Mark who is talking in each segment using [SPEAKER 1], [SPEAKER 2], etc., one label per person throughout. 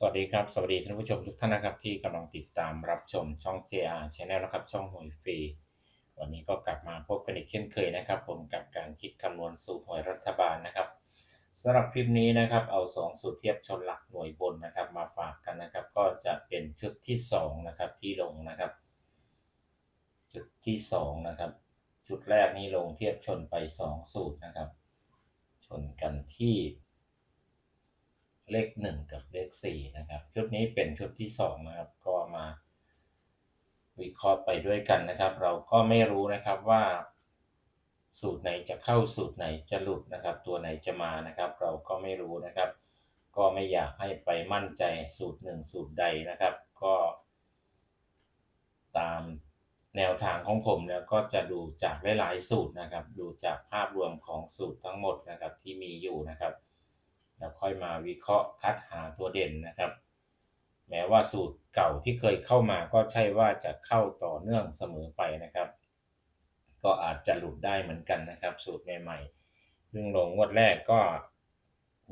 [SPEAKER 1] สวัสดีครับ สวัสดีท่านผู้ชมทุกท่านนะครับที่กำลังติดตามรับชมช่อง JR Channel นะครับ ช่องหวยฟรี วันนี้ก็กลับมาพบกันอีกเช่นเคยนะครับ ผมกับการคิดคำนวณสูตรหวยรัฐบาลนะครับสำหรับคลิปนี้นะครับเอา 2 สูตรเทียบชนหลักหน่วยบนนะครับ มาฝากกันนะครับ ก็จะเป็นชุดที่2นะครับที่ลงนะครับ ชุดที่2นะครับ ชุดแรกนี้ลงเทียบชนไป 2 สูตรนะครับ ชนกันที่ เลขหนึ่งกับเลขสี่นะครับ ชุดนี้เป็นชุดที่สองนะครับ ก็มา วิเคราะห์ไปด้วยกันนะครับ เราก็ไม่รู้นะครับว่า สูตรไหนจะเข้าสูตรไหนจะหลุดนะครับ ตัวไหนจะมานะครับ เราก็ไม่รู้นะครับ ก็ไม่อยากให้ไปมั่นใจสูตรหนึ่งสูตรใดนะครับ ก็ตามแนวทางของผมแล้วก็จะดูจากหลายๆสูตรนะครับ ดูจากภาพรวมของสูตรทั้งหมดนะครับที่มีอยู่นะครับ แล้วค่อยมาวิเคราะห์คัดหาตัวเด่นนะครับ แม้ว่าสูตรเก่าที่เคยเข้ามาก็ใช่ว่าจะเข้าต่อเนื่องเสมอไปนะครับ ก็อาจจะหลุดได้เหมือนกันนะครับ สูตรใหม่ๆซึ่งลงงวดแรกก็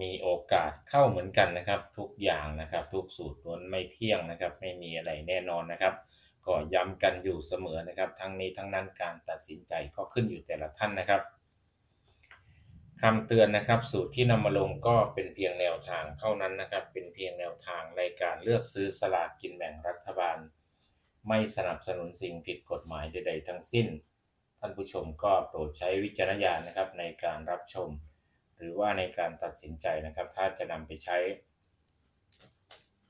[SPEAKER 1] มีโอกาสเข้าเหมือนกันนะครับ ทุกอย่างนะครับ ทุกสูตรล้วนไม่เที่ยงนะครับ ไม่มีอะไรแน่นอนนะครับก็ย้ำกันอยู่เสมอนะครับ ทั้งนี้ทั้งนั้นการตัดสินใจก็ขึ้นอยู่แต่ละท่านนะครับ คำเตือนนะครับ สูตรที่นำมาลงก็เป็นเพียงแนวทางเท่านั้นนะครับ เป็นเพียงแนวทางในการเลือกซื้อสลากกินแบ่งรัฐบาล ไม่สนับสนุนสิ่งผิดกฎหมายใดๆทั้งสิ้น ท่านผู้ชมก็โปรดใช้วิจารณญาณนะครับในการรับชม หรือว่าในการตัดสินใจนะครับ ถ้าจะนำไปใช้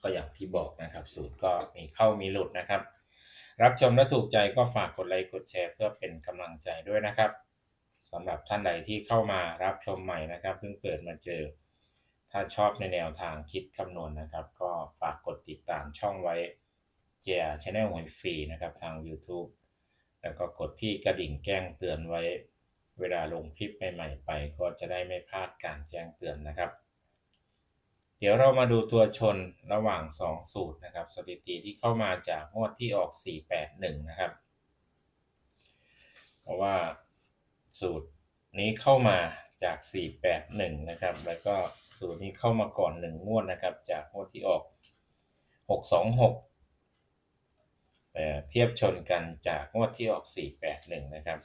[SPEAKER 1] ก็อย่างที่บอกนะครับ สูตรก็มีเข้ามีหลุดนะครับ รับชมและถูกใจก็ฝากกดไลค์กดแชร์เพื่อเป็นกำลังใจด้วยนะครับ สำหรับท่านใดที่เข้ามารับชมใหม่นะครับเพิ่งเปิดมาเจอ ถ้าชอบในแนวทางคิดคำนวณนะครับ ก็ฝากกดติดตามช่องไว้เจียชแนลหวยฟรีนะครับทาง YouTube แล้วก็กดที่กระดิ่งแจ้งเตือนไว้ เวลาลงคลิปใหม่ๆไป ก็จะได้ไม่พลาดการแจ้งเตือนนะครับ เดี๋ยวเรามาดูตัวชนระหว่าง 2 สูตรนะครับ สถิติที่เข้ามาจากงวดที่ออก 481 นะครับ เพราะว่า สูตรนี้เข้ามาจาก 481 นะครับ แล้วก็สูตรนี้เข้ามาก่อน 1 งวดนะครับ จากงวดที่ออก 626แต่เทียบชนกันจากงวดที่ออก 481 นะครับ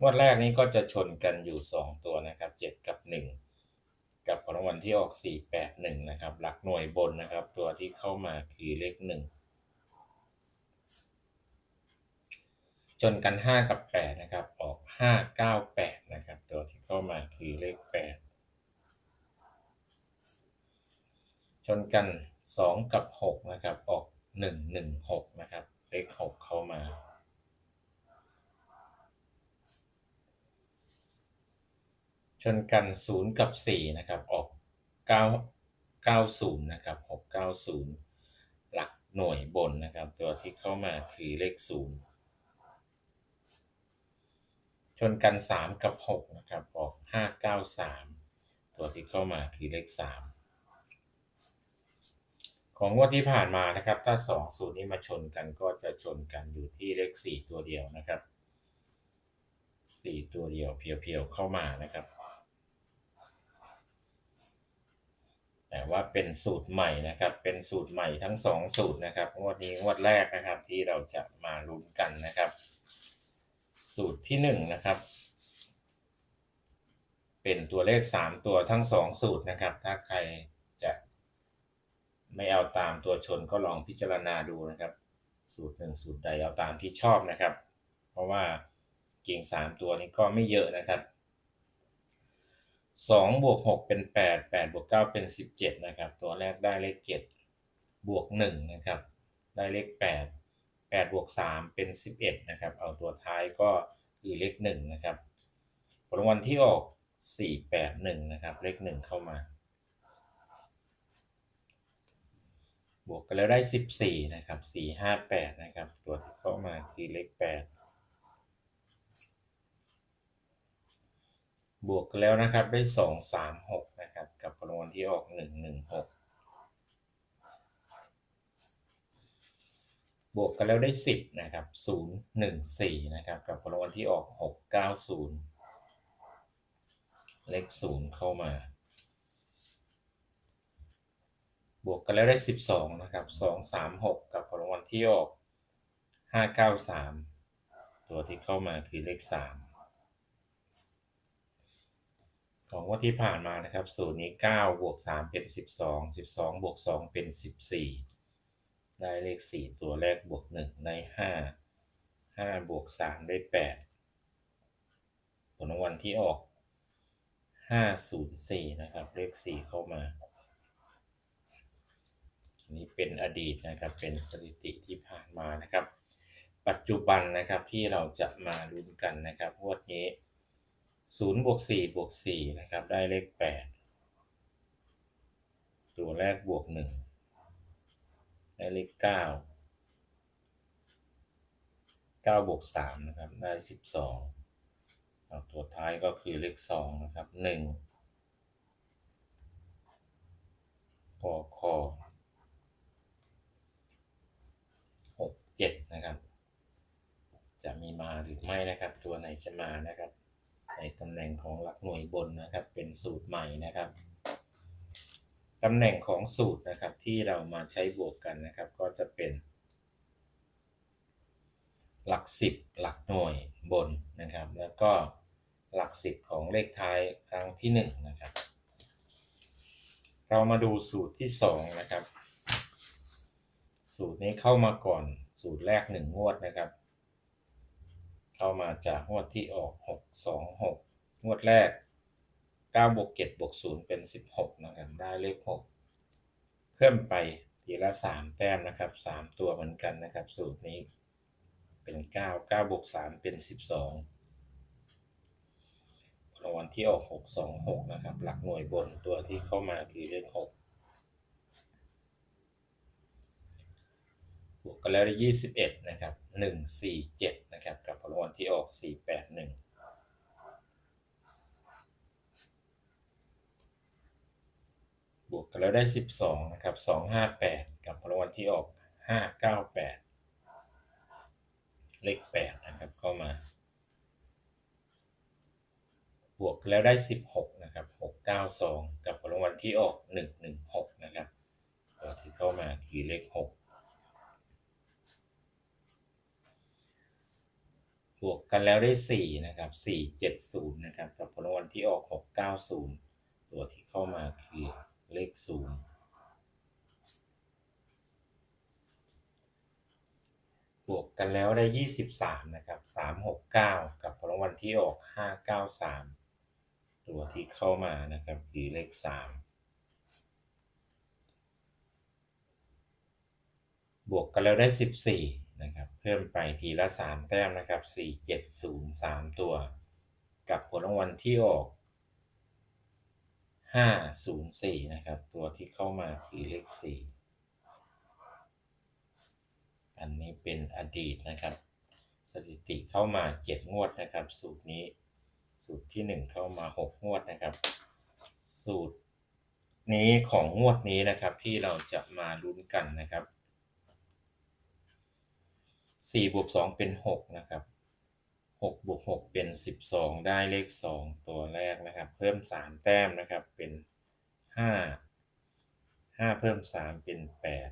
[SPEAKER 1] งวดแรกนี้ก็จะชนกันอยู่ 2 ตัวนะครับ 7 กับ 1 กับรางวัลที่ออก 481 นะครับ หลักหน่วยบนนะครับ ตัวที่เข้ามาคือเลข 1 ชนกัน 5 กับ 8 นะครับ ออก 5 9 8 นะครับ ตัวที่เข้ามาคือเลข 8 ชนกัน 2 กับ 6 นะครับ ออก 1 1 6 นะครับ เลข 6 เข้ามา ชนกัน 0 กับ 4 นะครับ ออก 9 90 นะครับ 690 หลักหน่วยบนนะครับ ตัวที่เข้ามาคือเลข 0 ชนกัน 3 กับ 6 นะครับ ออก 593 ตัวที่เข้ามาคือเลข 3 ของงวดที่ผ่านมานะครับ ถ้า 2 สูตรนี้มาชนกันก็จะชนกันอยู่ที่เลข 4 ตัวเดียวนะครับ 4 ตัวเดียวเพียวๆเข้ามานะครับ แต่ว่าเป็นสูตรใหม่นะครับ เป็นสูตรใหม่ทั้ง 2 สูตรนะครับ งวดนี้งวดแรกนะครับที่เราจะมาลุ้นกันนะครับ สูตรที่1นะครับ เป็นตัวเลข 3 ตัวทั้ง 2 สูตรนะครับ ถ้าใครจะไม่เอาตามตัวชนก็ลองพิจารณาดูนะครับ สูตรหนึ่งสูตรใดเอาตามที่ชอบนะครับ เพราะว่าเก่ง3 ตัวนี้ก็ไม่เยอะนะครับ2บวก6เป็น 8 8บวก9เป็น 17 นะครับ ตัวแรกได้เลข 7 บวก1นะครับ ได้เลข 8 8บวก3เป็น 11 นะครับ เอาตัวท้ายก็คือเลข1นะครับ ผลรางวัลที่ออก 481 นะครับ เลข 1 เข้ามา บวกกันแล้วได้ 14 นะครับ 458 นะครับ ตัวที่เข้ามาคือเลข 8 บวกกันแล้วนะครับได้ 236 นะครับ กับรางวัลที่ออก 116 บวกกันแล้วได้ 10 นะครับ 014 นะครับ กับรางวัลที่ออก 690 เลข 0 เข้ามา บวกกันแล้วได้สิบสองนะครับสองสามหกกับผลรางวัลที่ออกห้าเก้าสามตัวที่เข้ามาคือเลขสามของวันที่ผ่านมานะครับสูตรนี้เก้าบวกสามเป็นสิบสองสิบสองบวกสองเป็นสิบสี่ ได้เลขสี่ตัวแรกบวกหนึ่งได้ห้าห้าบวกสามได้แปดผลรางวัลที่ออกห้าศูนย์สี่นะครับ เลขสี่เข้ามานี่เป็นอดีตนะครับ เป็นสถิติที่ผ่านมานะครับ ปัจจุบันนะครับที่เราจะมาลุ้นกันนะครับงวดนี้0บวก4บวก4นะครับ ได้เลข 8 ตัวแรกบวก 1 ได้เลข9 9บวก3นะครับ ได้12เอาตัวท้ายก็คือเลข2นะครับ1กอคอหกเจ็ดนะครับ จะมีมาหรือไม่นะครับ ตัวไหนจะมานะครับ ในตำแหน่งของหลักหน่วยบนนะครับ เป็นสูตรใหม่นะครับ ตำแหน่งของสูตรนะครับที่เรามาใช้บวกกันนะครับ ก็จะเป็น หลักสิบหลักหน่วยบนนะครับ แล้วก็หลักสิบของเลขท้ายครั้งที่หนึ่งนะครับ เรามาดูสูตรที่สองนะครับ สูตรนี้เข้ามาก่อนสูตรแรกหนึ่งงวดนะครับ เข้ามาจากงวดที่ออกหกสองหกงวดแรก 9บวก7บวก0เป็น 16 นะครับ ได้เลข 6 เพิ่มไปทีละ 3 แต้มนะครับ 3 ตัวเหมือนกันนะครับ สูตรนี้เป็น 9 9บวก3เป็น 12รางวัลที่ออก 626 นะครับ หลักหน่วยบนตัวที่เข้ามาคือเลข 6 บวกกันแล้วได้21 นะครับ 147 นะครับ กับรางวัลที่ออก 481 บวกกันแล้วได้สิบสองนะครับสองห้าแปดกับผลรางวัลที่ออกห้าเก้าแปดเลขแปดนะครับ เข้ามา บวกแล้วได้สิบหกนะครับหกเก้าสองกับผลรางวัลที่ออกหนึ่งหนึ่งหกนะครับตัวที่เข้ามาคือเลขหกบวกกันแล้วได้สี่นะครับสี่เจ็ดศูนย์นะครับ กับผลรางวัลที่ออกหกเก้าศูนย์ตัวที่เข้ามาคือ เลขศูนย์บวกกันแล้วได้ยี่สิบสามนะครับสามหกเก้ากับผลรางวัลที่ออกห้าเก้าสามตัวที่เข้ามานะครับคือเลขสามบวกกันแล้วได้สิบสี่นะครับ เพิ่มไปทีละสามแต้มนะครับสี่เจ็ดศูนย์สามตัว กับผลรางวัลที่ออก ห้าศูนย์สี่นะครับ ตัวที่เข้ามาคือเลขสี่อันนี้เป็นอดีตนะครับ สถิติเข้ามาเจ็ดงวดนะครับ สูตรนี้สูตรที่หนึ่งเข้ามาหกงวดนะครับ สูตรนี้ของงวดนี้นะครับที่เราจะมาลุ้นกันนะครับสี่บวกสองเป็นหกนะครับ เป็นสิบสองได้เลขสองตัวแรกนะครับ เพิ่มสามแต้มนะครับเป็นห้าห้าเพิ่มสามเป็นแปด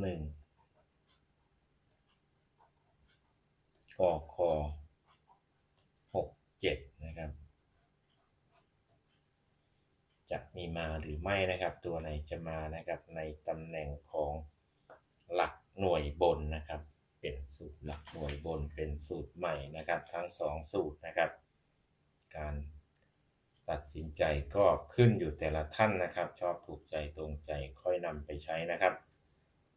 [SPEAKER 1] หนึ่งกอคอหกเจ็ดนะครับ จะมีมาหรือไม่นะครับ ตัวไหนจะมานะครับในตำแหน่งของหลักหน่วยบนนะครับ เป็นสูตรหลักหน่วยบนเป็นสูตรใหม่นะครับ ทั้งสองสูตรนะครับ การตัดสินใจก็ขึ้นอยู่แต่ละท่านนะครับ ชอบถูกใจตรงใจค่อยนำไปใช้นะครับ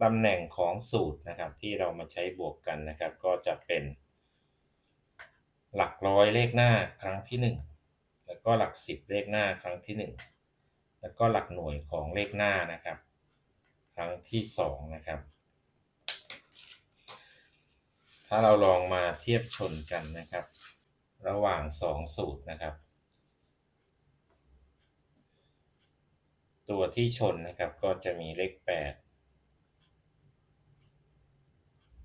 [SPEAKER 1] ตำแหน่งของสูตรนะครับที่เรามาใช้บวกกันนะครับ ก็จะเป็น หลักร้อยเลขหน้าครั้งที่หนึ่งแล้วก็หลักสิบเลขหน้าครั้งที่หนึ่งแล้วก็หลักหน่วยของเลขหน้านะครับ ครั้งที่สองนะครับ ถ้าเราลองมาเทียบชนกันนะครับ ระหว่างสองสูตรนะครับ ตัวที่ชนนะครับก็จะมีเลขแปด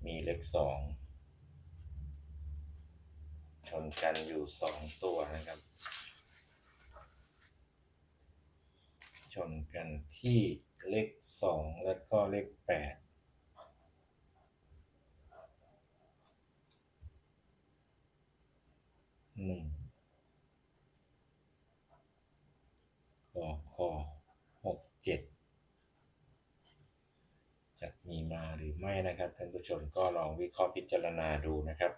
[SPEAKER 1] มีเลขสองชนกันอยู่สองตัวนะครับ ชนกันที่เลขสองและก็เลขแปด หนึ่งกอคอหกเจ็ดจะมีมาหรือไม่นะครับท่านผู้ชมก็ลองวิเคราะห์พิจารณาดูนะครับ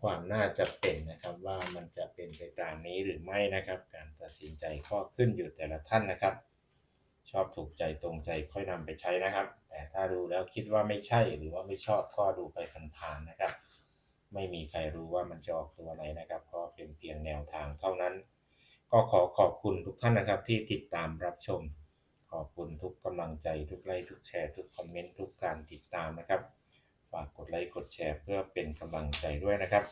[SPEAKER 1] ความน่าจะเป็นนะครับว่ามันจะเป็นไปตามนี้หรือไม่นะครับ การตัดสินใจก็ขึ้นอยู่แต่ละท่านนะครับ ชอบถูกใจตรงใจค่อยนำไปใช้นะครับ แต่ถ้าดูแล้วคิดว่าไม่ใช่หรือว่าไม่ชอบก็ดูไปผ่านๆนะครับ ไม่มีใครรู้ว่ามันจะออกตัวไหนนะครับ ก็เป็นเพียงแนวทางเท่านั้น ก็ขอขอบคุณทุกท่านนะครับที่ติดตามรับชม ขอบคุณทุกกำลังใจทุกไลค์ทุกแชร์ทุกคอมเมนต์ทุกการติดตามนะครับฝากกดไลค์กดแชร์เพื่อเป็นกำลังใจด้วยนะครับ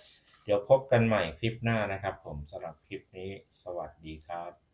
[SPEAKER 1] เดี๋ยวพบกันใหม่คลิปหน้านะครับ ผมสำหรับคลิปนี้ สวัสดีครับ